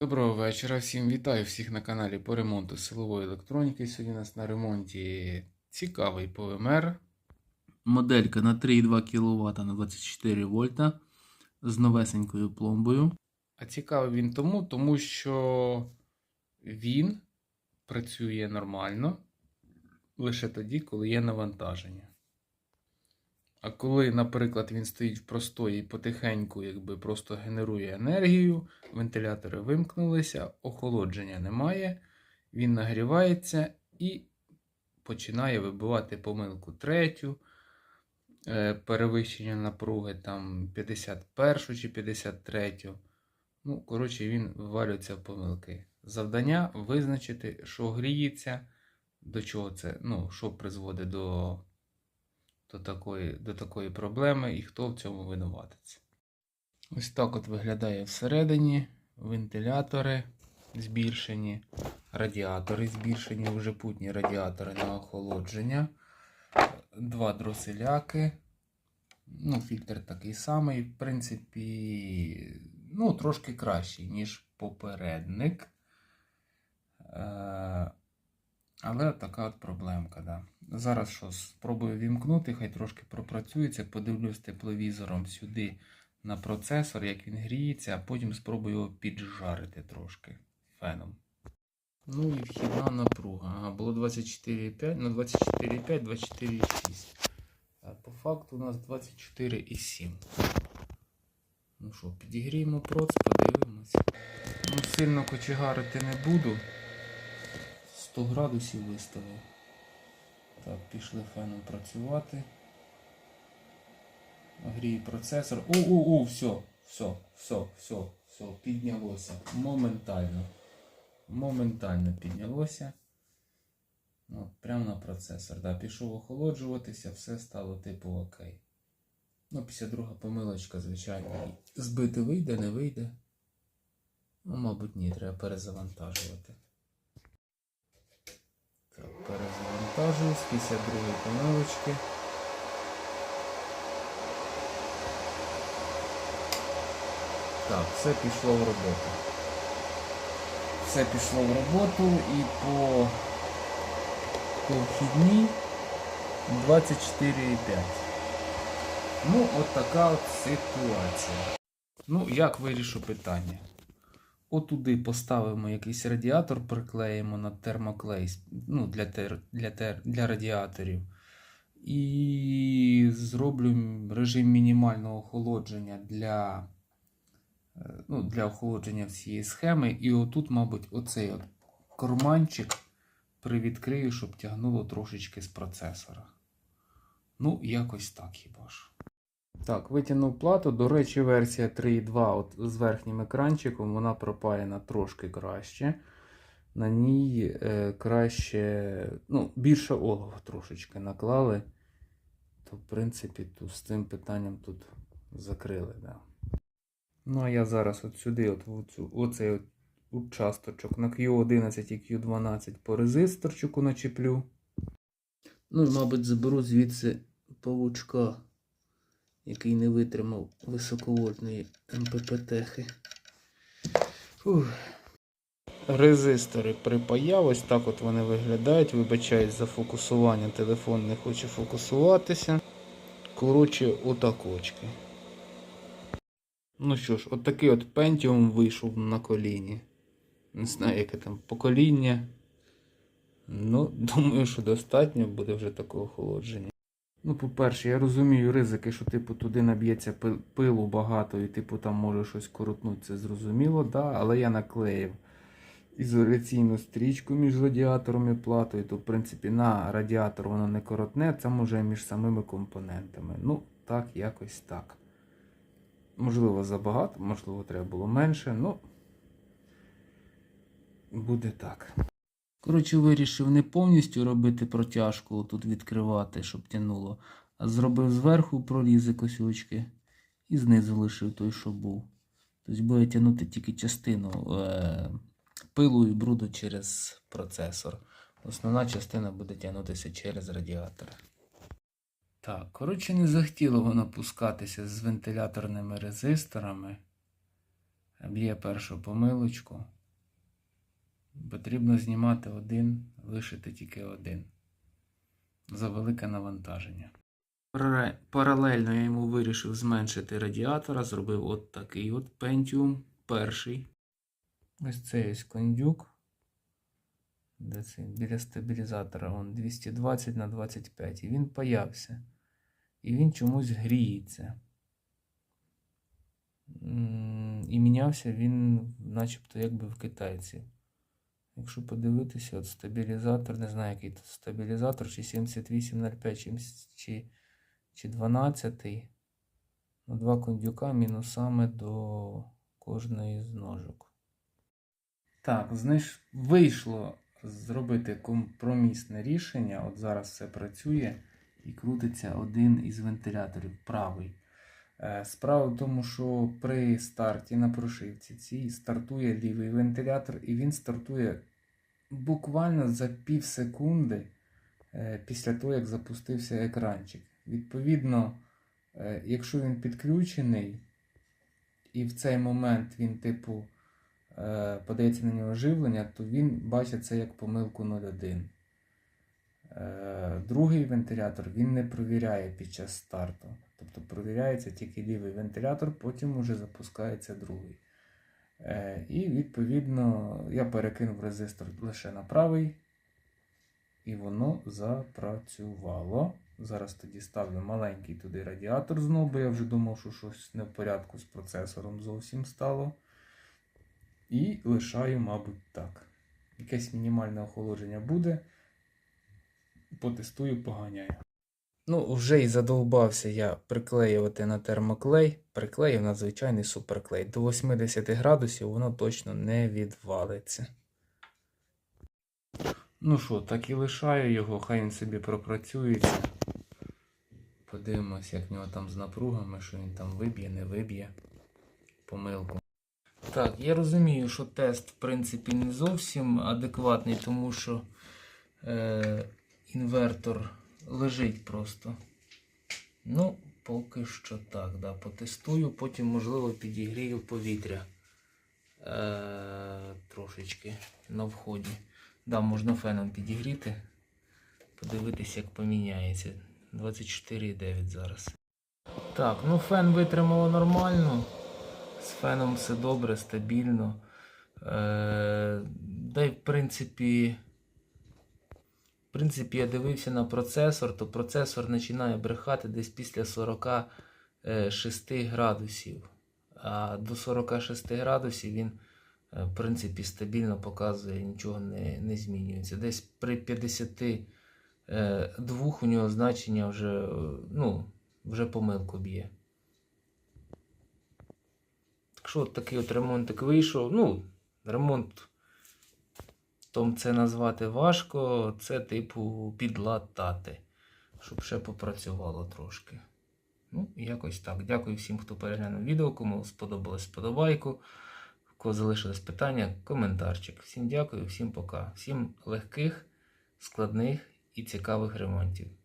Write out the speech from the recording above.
Доброго вечора, всім вітаю всіх на каналі по ремонту силової електроніки. Сьогодні у нас на ремонті цікавий ПВМР. Моделька на 3,2 кВт на 24 вольта з новесенькою пломбою. А цікавий він тому, тому що він працює нормально лише тоді, коли є навантаження. А коли, наприклад, він стоїть в простої і потихеньку, якби просто генерує енергію, вентилятори вимкнулися, охолодження немає, він нагрівається і починає вибивати помилку третю, е, перевищення напруги там 51 чи 53. Ну, коротше, він вивалюється в помилки. Завдання визначити, що гріється, до чого це, ну, що призводить до до такої, до такої проблеми і хто в цьому винуватиться. Ось так от виглядає всередині вентилятори збільшені, радіатори збільшені, вже путні радіатори на охолодження, два дроселяки. Ну, фільтр такий самий, в принципі, ну, трошки кращий, ніж попередник. Але така от проблемка, да. Зараз що, спробую вімкнути, хай трошки пропрацюється, подивлюсь тепловізором сюди на процесор, як він гріється, а потім спробую його піджарити трошки феном. Ну і вхідна напруга. Ага, було 24,5, ну 24,5, 24,6. А по факту у нас 24,7. Ну що, підігріємо проц, подивимося. Ну, сильно кочегарити не буду. 100 градусів виставив. Так, пішли феном працювати. Гріє процесор. У-у-у, все, все, все, все, все, піднялося. Моментально. Моментально піднялося. От, прямо на процесор. Да, пішов охолоджуватися, все стало типу окей. Ну, 52 помилочка, звичайно. Збити вийде, не вийде. Ну, мабуть, ні, треба перезавантажувати. Так, перезавантажуюсь, 52 помилочки. Так, все пішло в роботу. Все пішло в роботу і по, по вхідній 24,5. Ну, от така от ситуація. Ну, як вирішу питання? Отуди поставимо якийсь радіатор, приклеїмо на термоклей ну, для, тер, для, тер, для радіаторів. І зроблю режим мінімального охолодження для, е, ну, для охолодження всієї схеми. І отут, мабуть, оцей от карманчик привідкрию, щоб тягнуло трошечки з процесора. Ну, якось так хіба ж. Так, витягнув плату. До речі, версія 3.2 от з верхнім екранчиком вона пропаяна трошки краще. На ній е, краще, ну, більше олова трошечки наклали. То, в принципі, тут з цим питанням тут закрили. Да. Ну, а я зараз от сюди, от в цю, оцей от участочок на Q11 і Q12 по резисторчику начеплю. Ну мабуть, заберу звідси павучка який не витримав високовольтної МППТхи. Фух. Резистори припаяв, ось так от вони виглядають. Вибачаюсь за фокусування, телефон не хоче фокусуватися. Коротше, отак очки. Ну що ж, от такий от Pentium вийшов на коліні. Не знаю, яке там покоління. Ну, думаю, що достатньо буде вже такого охолодження. Ну, по-перше, я розумію ризики, що типу туди наб'ється пилу багато і типу там може щось коротнути, це зрозуміло, да? але я наклеїв ізоляційну стрічку між радіатором і платою, то в принципі на радіатор воно не коротне, це може між самими компонентами. Ну, так, якось так. Можливо, забагато, можливо, треба було менше, ну буде так. Коротше, вирішив не повністю робити протяжку, тут відкривати, щоб тянуло, а зробив зверху прорізи косючки і знизу лишив той, що був. Тобто буде тягнути тільки частину е- пилу і бруду через процесор. Основна частина буде тягнутися через радіатор. Так, коротше, не захотіло воно пускатися з вентиляторними резисторами. б'є першу помилочку. Потрібно знімати один, лишити тільки один. За велике навантаження. Паралельно я йому вирішив зменшити радіатора, зробив от такий от Pentium перший. Ось цей ось кондюк. Де це? Біля стабілізатора он 220 на 25. І він паявся. І він чомусь гріється. І мінявся він начебто якби в китайців. Якщо подивитися, от стабілізатор, не знаю, який тут стабілізатор, чи 7805, чи, чи, чи 12. Ну, два кондюка мінусами до кожної з ножок. Так, знаєш, вийшло зробити компромісне рішення. От зараз все працює і крутиться один із вентиляторів правий. Е, Справа в тому, що при старті на прошивці цій стартує лівий вентилятор, і він стартує буквально за пів секунди е, після того, як запустився екранчик. Відповідно, е, якщо він підключений, і в цей момент він, типу, е, подається на нього живлення, то він бачить це як помилку 0.1. Е, Другий вентилятор він не провіряє під час старту. Тобто провіряється тільки лівий вентилятор, потім уже запускається другий. Е, І відповідно я перекинув резистор лише на правий, і воно запрацювало. Зараз тоді ставлю маленький туди радіатор знову, бо я вже думав, що щось не в порядку з процесором зовсім стало. І лишаю, мабуть, так. Якесь мінімальне охолодження буде. Потестую, поганяю. Ну, вже й задовбався я приклеювати на термоклей. Приклеїв на звичайний суперклей. До 80 градусів воно точно не відвалиться. Ну що, так і лишаю його, хай він собі пропрацюється. Подивимось, як в нього там з напругами, що він там виб'є, не виб'є помилку. Так, я розумію, що тест, в принципі, не зовсім адекватний, тому що е, інвертор лежить просто. Ну, поки що так, да, потестую, потім, можливо, підігрію повітря е, трошечки на вході. Да, можна феном підігріти, подивитися, як поміняється. 24,9 зараз. Так, ну фен витримало нормально. З феном все добре, стабільно. Е, да й в принципі. В принципі, я дивився на процесор, то процесор починає брехати десь після 46 градусів. А до 46 градусів він, е, в принципі, стабільно показує, нічого не, не змінюється. Десь при 52 у нього значення вже, е, ну, вже помилку б'є. Так що от такий от ремонтик вийшов. Ну, ремонт том це назвати важко, це типу підлатати, щоб ще попрацювало трошки. Ну, якось так. Дякую всім, хто переглянув відео, кому сподобалось сподобайку. Кого залишились питання, коментарчик. Всім дякую, всім пока. Всім легких, складних і цікавих ремонтів.